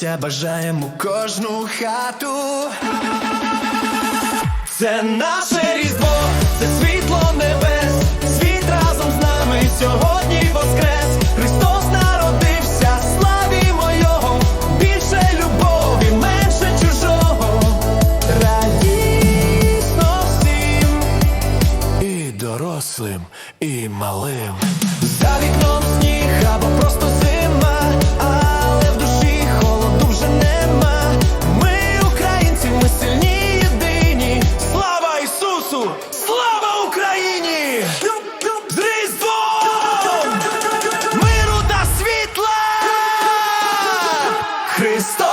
щастя бажаємо кожну хату. Це наше різдво, це світло небес, світ разом з нами сьогодні воскрес. Христос народився, славімо Його, більше любові, менше чужого. Радісно всім і дорослим, і малим. За вікном сніг Cristo.